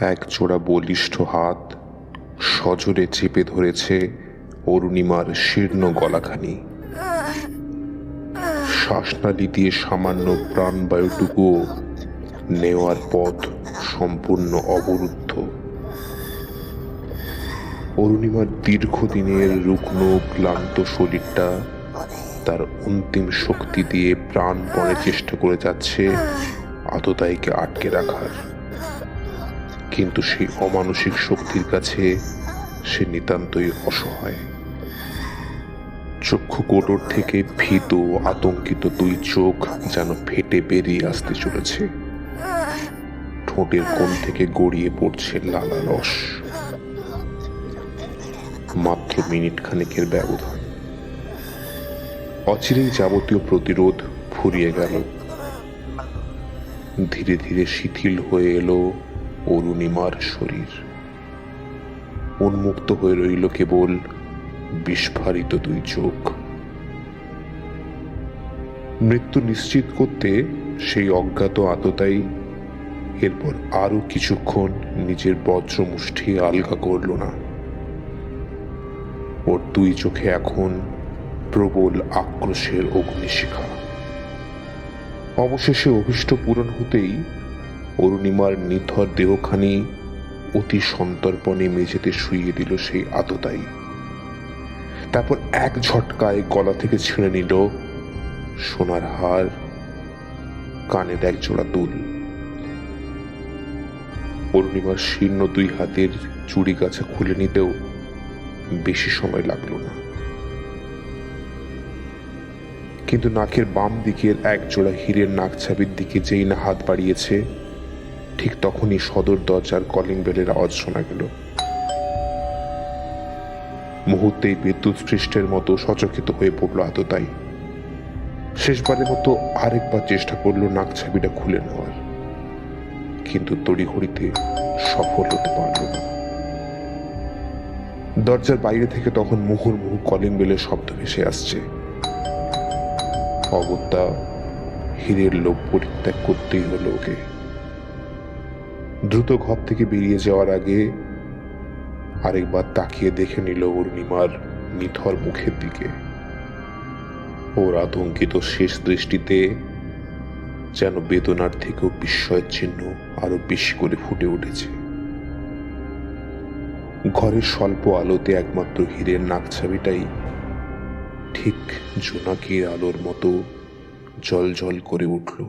এক জোড়া বলিষ্ঠ হাত সজোরে চেপে ধরেছে অরুণিমার শীর্ণ গলাখানি। শ্বাসনালী দিয়ে সামান্য প্রাণবায়ুটুকুও নেওয়ার পথ সম্পূর্ণ অবরুদ্ধ। অরুণিমার দীর্ঘদিনের রুগ্ন, ক্লান্ত শরীরটা তার অন্তিম শক্তি দিয়ে প্রাণপণে চেষ্টা করে যাচ্ছে আততায়ীকে আটকে রাখার। কিন্তু সেই অমানসিক শক্তির কাছে সে নিতান্তই অসহায়। চক্ষু কোটর থেকে ভীত আতঙ্কিত দুই চোখ যেন ফেটে বেরিয়ে আসতে চলেছে। ঠোঁটের কোণ থেকে গড়িয়ে পড়ছে লালা রস। মাত্র মিনিট খানেকের ব্যবধান। অচিরেই যাবতীয় প্রতিরোধ ফুরিয়ে গেল। ধীরে ধীরে শিথিল হয়ে এলো অরুণিমার শরীর। উন্মুক্ত হয়ে রইল কেবল বিস্ফারিত দুই চোখ। মৃত্যু নিশ্চিত করতে সেই অজ্ঞাত আততাই এরপর আরও কিছুক্ষণ নিজের বজ্র মুষ্টি আলগা করল না। ওর দুই চোখে এখন প্রবল আক্রোশের অগ্নিশিখা। অবশেষে অভিষ্ট পূরণ হতেই অরুণিমার নিথর দেহখানি অতি সন্তর্পণে মেঝেতে শুইয়ে দিল সেই আততাই তারপর এক ঝটকায় গলা থেকে ছিঁড়ে নিল সোনার হার, কানের এক জোড়া দুল। অরুণিমার শীর্ণ দুই হাতের চুড়ি গাছা খুলে নিতেও বেশি সময় লাগল না। কিন্তু নাকের বাম দিকের এক জোড়া হীরের নাকছাবির দিকে যেই না হাত বাড়িয়েছে ঠিক তখনই সদর দরজার কলিং বেলের আওয়াজ শোনা গেল। মুহূর্তেই বিদ্যুৎ সৃষ্টের মতো সচকিত হয়ে পড়ল আততাই শেষবারের মতো আরেকবার চেষ্টা করল নাকছাবিটা খুলে নেওয়ার। কিন্তু তড়িঘড়িতে সফল হতে পারল না। দরজার বাইরে থেকে তখন মুহুর্মুহু কলিং বেলের শব্দ ভেসে আসছে। অগত্যা হীরের লোভ পরিত্যাগ করতেই হলো ওকে। দ্রুত ঘর থেকে বেরিয়ে যাওয়ার আগে আরেকবার তাকিয়ে দেখে নিল অরুণিমার নিথর মুখের দিকে। ওর আতঙ্কিত শেষ দৃষ্টিতে যেন বেদনার থেকেও বিস্ময়ের চিহ্ন আরও বেশি করে ফুটে উঠেছে। ঘরের স্বল্প আলোতে একমাত্র হীরের নাকছাবিটাই ঠিক জোনাকির আলোর মতো জল জল করে উঠল।